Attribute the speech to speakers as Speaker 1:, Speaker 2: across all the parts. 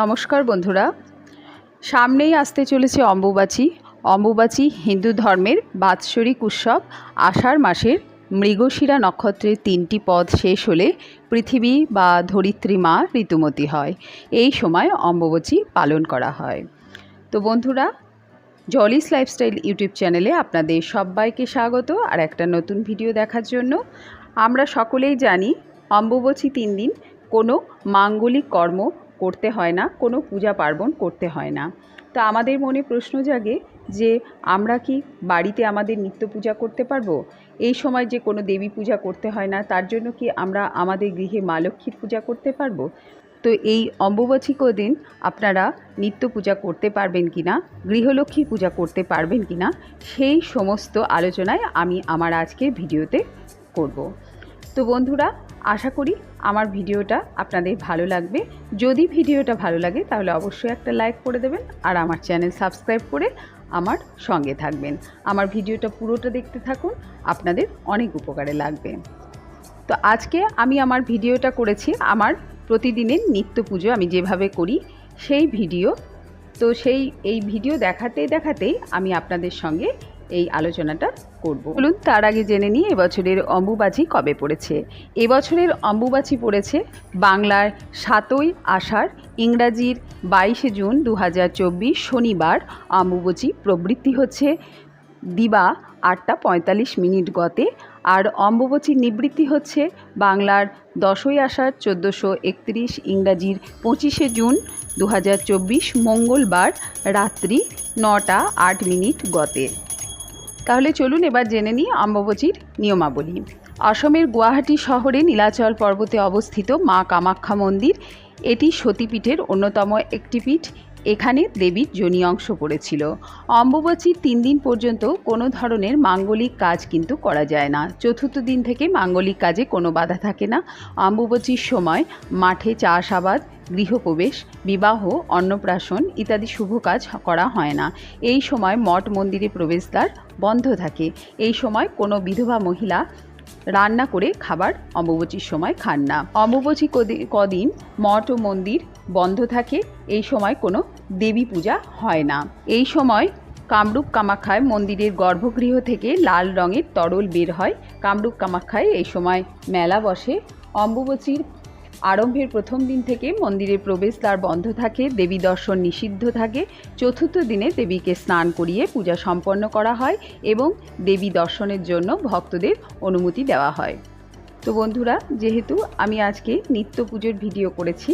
Speaker 1: নমস্কার বন্ধুরা। সামনেই আসতে চলেছে অম্বুবাচী। অম্বুবাচী হিন্দু ধর্মের বাৎসরিক উৎসব। আষাঢ় মাসের মৃগশিরা নক্ষত্রের তিনটি পদ শেষ হলে পৃথিবী বা ধরিত্রী মা ঋতুমতী হয়। এই সময় অম্বুবাচী পালন করা হয়। তো বন্ধুরা, জলিস লাইফস্টাইল ইউটিউব চ্যানেলে আপনাদের সবাইকে স্বাগত আর একটা নতুন ভিডিও দেখার জন্য। আমরা সকলেই জানি অম্বুবাচী তিন দিন কোনো মাঙ্গলিক কর্ম করতে হয় না, কোনো পূজা পার্বণ করতে হয় না। তো আমাদের মনে প্রশ্ন জাগে যে, আমরা কি বাড়িতে আমাদের নিত্য পূজা করতে পারব? এই সময় যে কোনো দেবী পূজা করতে হয় না, তার জন্য কি আমরা আমাদের গৃহে মা লক্ষ্মীর পূজা করতে পারব? তো এই অম্বুবাচী দিন আপনারা নিত্য পূজা করতে পারবেন কি না, গৃহলক্ষ্মীর পূজা করতে পারবেন কি না, সেই সমস্ত আলোচনায় আমি আমার আজকের ভিডিওতে করব। তো বন্ধুরা আশা করি আমার ভিডিওটা আপনাদের ভালো লাগবে। যদি ভিডিওটা ভালো লাগে, তাহলে অবশ্যই একটা লাইক করে দেবেন আর আমার চ্যানেল সাবস্ক্রাইব করে আমার সঙ্গে থাকবেন। আমার ভিডিওটা পুরোটা দেখতে থাকুন, আপনাদের অনেক উপকারে লাগবে। তো আজকে আমি আমার ভিডিওটা করেছি, আমার প্রতিদিনের নিত্য পুজো আমি যেভাবে করি, সেই ভিডিও। তো সেই, এই ভিডিও দেখাতে দেখাতেই আমি আপনাদের সঙ্গে এই আলোচনাটা করব। বলুন, তার আগে জেনে নিই, এবছরের অম্বুবাচী কবে পড়েছে? এবছরের অম্বুবাচী পড়েছে বাংলার সাতই আষাঢ়, ইংরাজির বাইশে জুন দু হাজার চব্বিশ শনিবার। অম্বুবাচী প্রবৃত্তি হচ্ছে দিবা আটটা পঁয়তাল্লিশ মিনিট গতে, আর অম্বুবাচীর নিবৃত্তি হচ্ছে বাংলার দশই আষাঢ়, চোদ্দোশো একত্রিশ, ইংরাজির পঁচিশে জুন দু হাজার চব্বিশ মঙ্গলবার রাত্রি নটা আট মিনিট গতে। তাহলে চলুন এবার জেনে নিই অম্বুবাচীর নিয়মাবলী। অসমের গুয়াহাটি শহরে নীলাচল পর্বতে অবস্থিত মা কামাখ্যা মন্দির, এটি সতীপীঠের অন্যতম একটি পীঠ। এখানে দেবীর যোনি অংশ পড়েছিল অম্বুবাচীর তিন দিন পর্যন্ত কোনো ধরনের মাঙ্গলিক কাজ কিন্তু করা যায় না। চতুর্থ দিন থেকে মাঙ্গলিক কাজে কোনো বাধা থাকে না। অম্বুবাচীর সময় মাঠে চাষাবাদ, গৃহপ্রবেশ, বিবাহ, অন্নপ্রাশন ইত্যাদি শুভ কাজ করা হয় না। এই সময় মঠ মন্দিরে প্রবেশদ্বার বন্ধ থাকে। এই সময় কোনো বিধবা মহিলা রান্না করে খাবার অম্বুবচীর সময় খান না। অম্বুবচী কদিন মঠ ও মন্দির বন্ধ থাকে, এই সময় কোনো দেবী পূজা হয় না। এই সময় কামরূপ কামাখ্যায় মন্দিরের গর্ভগৃহ থেকে লাল রঙের তরল বের হয়। কামরূপ কামাখ্যায় এই সময় মেলা বসে। অম্বুবচীর আরম্ভের প্রথম দিন থেকে মন্দিরের প্রবেশদ্বার বন্ধ থাকে, দেবী দর্শন নিষিদ্ধ থাকে। চতুর্থ দিনে দেবীকে স্নান করিয়ে পূজা সম্পন্ন করা হয় এবং দেবী দর্শনের জন্য ভক্তদের অনুমতি দেওয়া হয়। তো বন্ধুরা, যেহেতু আমি আজকে নিত্য পুজোর ভিডিও করেছি,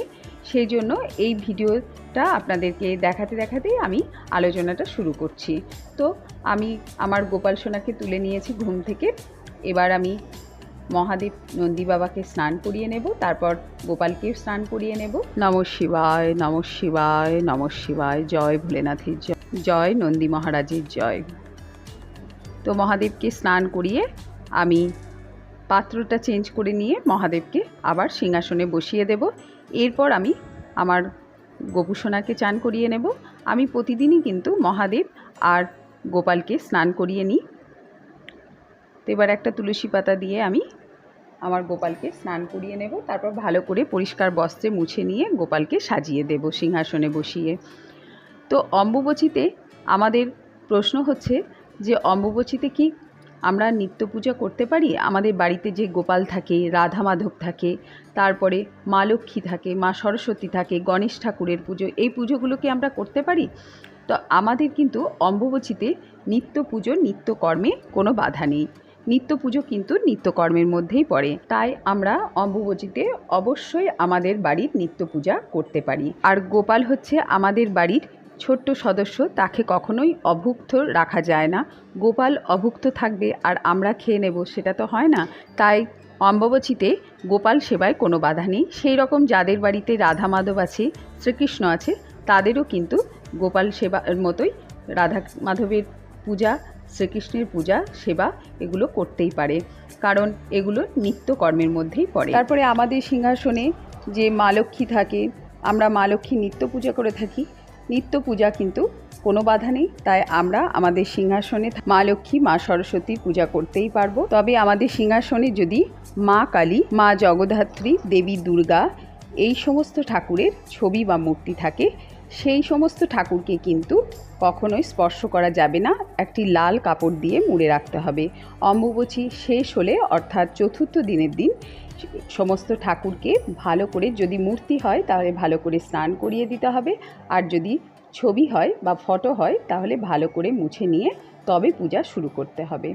Speaker 1: সেই জন্য এই ভিডিওটা আপনাদেরকে দেখাতে দেখাতেই আমি আলোচনাটা শুরু করছি। তো আমি আমার গোপাল সোনাকে তুলে নিয়েছি ঘুম থেকে। এবার আমি মহাদেব নন্দী বাবাকে স্নান করিয়ে নেব, তারপর গোপালকে স্নান করিয়ে নেব। নম শিবায় নম শিবায় নম শিবায়, জয় ভোলেনাথের জয় জয় নন্দী মহারাজের জয়। তো মহাদেবকে স্নান করিয়ে আমি পাত্রটা চেঞ্জ করে নিয়ে মহাদেবকে আবার সিংহাসনে বসিয়ে দেব। এরপর আমি আমার গোপুসোনাকে চান করিয়ে নেব। আমি প্রতিদিনই কিন্তু মহাদেব আর গোপালকে স্নান করিয়ে নিই। তো এবার একটা তুলসী পাতা দিয়ে আমি আমার গোপালকে স্নান করিয়ে নেব। তারপর ভালো করে পরিষ্কার বস্ত্রে মুছে নিয়ে গোপালকে সাজিয়ে দেব সিংহাসনে বসিয়ে। তো অম্বুবচিতে আমাদের প্রশ্ন হচ্ছে যে অম্বুবচিতে কি আমরা নিত্য পূজা করতে পারি? আমাদের বাড়িতে যে গোপাল থাকে, রাধা মাধব থাকে, তারপরে মা লক্ষ্মী থাকে, মা সরস্বতী থাকে, গণেশ ঠাকুরের পুজো, এই পুজোগুলোকে আমরা করতে পারি? তো আমাদের কিন্তু অম্বুবচিতে নিত্য পুজো, নিত্য কর্মে কোনো বাধা নেই। নিত্য পুজো কিন্তু নিত্যকর্মের মধ্যেই পড়ে। তাই আমরা অম্বুবচিতে অবশ্যই আমাদের বাড়ির নিত্য পূজা করতে পারি। আর গোপাল হচ্ছে আমাদের বাড়ির ছোট্ট সদস্য, তাকে কখনোই অভুক্ত রাখা যায় না। গোপাল অভুক্ত থাকবে আর আমরা খেয়ে নেব, সেটা তো হয় না। তাই অম্বুবচিতে গোপাল সেবায় কোনো বাধা নেই। সেই রকম যাদের বাড়িতে রাধা মাধব আছে, শ্রীকৃষ্ণ আছে, তাদেরও কিন্তু গোপাল সেবার মতোই রাধা মাধবের পূজা শ্রীকৃষ্ণের পূজা, সেবা এগুলো করতেই পারে। কারণ এগুলো নিত্যকর্মের মধ্যেই পড়ে। তারপরে আমাদের সিংহাসনে যে মা লক্ষ্মী থাকে, আমরা মা লক্ষ্মী নিত্য পূজা করে থাকি। নিত্য পূজা কিন্তু কোনো বাধা নেই, তাই আমরা আমাদের সিংহাসনে মা লক্ষ্মী, মা সরস্বতীর পূজা করতেই পারব। তবে আমাদের সিংহাসনে যদি মা কালী, মা জগদ্ধাত্রী, দেবী দুর্গা এই সমস্ত ঠাকুরের ছবি বা মূর্তি থাকে সেই সমস্ত ঠাকুরকে কিন্তু কখনোই স্পর্শ করা যাবে না। একটি লাল কাপড় দিয়ে মুড়ে রাখতে হবে। অম্বুবচী শেষ হলে, অর্থাৎ চতুর্থ দিনের দিন, সমস্ত ঠাকুরকে ভালো করে যদি মূর্তি হয়, তাহলে ভালো করে স্নান করিয়ে দিতে হবে। আর যদি ছবি হয় বা ফটো হয়, তাহলে ভালো করে মুছে নিয়ে তবে পূজা শুরু করতে হবে।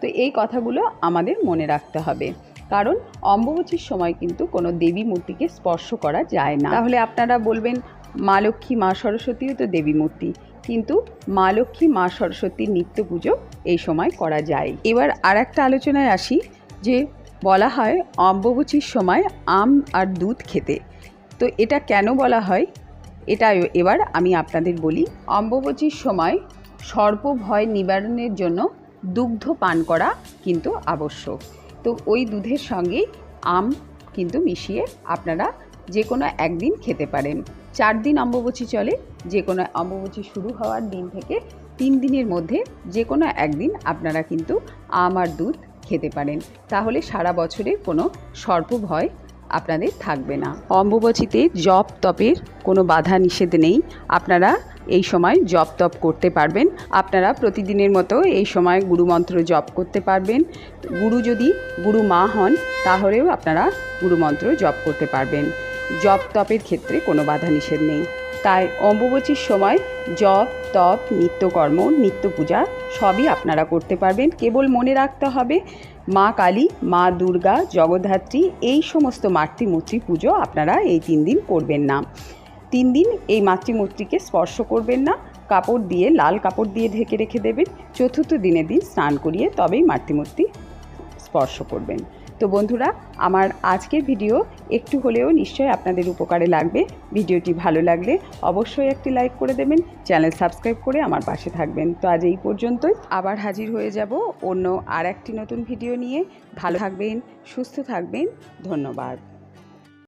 Speaker 1: তো এই কথাগুলো আমাদের মনে রাখতে হবে। কারণ অম্বুবচীর সময় কিন্তু কোনো দেবী মূর্তিকে স্পর্শ করা যায় না। তাহলে আপনারা বলবেন মা লক্ষ্মী, মা সরস্বতীও তো দেবী মূর্তি। কিন্তু মা লক্ষ্মী, মা সরস্বতীর নিত্য পুজো এই সময় করা যায়। এবার আর একটা আলোচনায় আসি যে বলা হয় অম্বুবচীর সময় আম আর দুধ খেতে। তো এটা কেন বলা হয়? এটা এবার আমি আপনাদের বলি। অম্বুবচীর সময় সর্প ভয় নিবারণের জন্য দুগ্ধ পান করা কিন্তু আবশ্যক। তো ওই দুধের সঙ্গে আম কিন্তু মিশিয়ে আপনারা যে কোনো একদিন খেতে পারেন। চার দিন অম্বুবচী চলে, যে কোনো অম্বুবচী শুরু হওয়ার দিন থেকে তিন দিনের মধ্যে যে কোনো একদিন আপনারা কিন্তু আম আর দুধ খেতে পারেন। তাহলে সারা বছরে কোনো সর্প ভয় আপনাদের থাকবে না। অম্বুবচীতে জপ তপের কোনো বাধা নিষেধ নেই। আপনারা এই সময় জপ তপ করতে পারবেন। আপনারা প্রতিদিনের মতো এই সময় গুরুমন্ত্র জপ করতে পারবেন। গুরু যদি গুরু মা হন, তাহলেও আপনারা গুরুমন্ত্র জপ করতে পারবেন। জপ তপের ক্ষেত্রে কোনো বাধা নিষেধ নেই। তাই অম্বুবচীর সময় জপ, তপ, নিত্যকর্ম নিত্য পূজা সবই আপনারা করতে পারবেন। কেবল মনে রাখতে হবে, মা কালী, মা দুর্গা, জগদ্ধাত্রী এই সমস্ত মাতৃমূর্তি পুজো আপনারা এই তিন দিন করবেন না। তিন দিন এই মাতৃমূর্তিকে স্পর্শ করবেন না, কাপড় দিয়ে, লাল কাপড় দিয়ে ঢেকে রেখে দেবেন। চতুর্থ দিনের দিন স্নান করিয়ে তবেই মাতৃমূর্তি স্পর্শ করবেন। তো বন্ধুরা, আমার আজকের ভিডিও একটু হলেও নিশ্চয়ই আপনাদের উপকারে লাগবে। ভিডিওটি ভালো লাগলে অবশ্যই একটি লাইক করে দেবেন, চ্যানেল সাবস্ক্রাইব করে আমার পাশে থাকবেন। তো আজ এই পর্যন্তই, আবার হাজির হয়ে যাব অন্য আর একটি নতুন ভিডিও নিয়ে। ভালো থাকবেন, সুস্থ থাকবেন, ধন্যবাদ।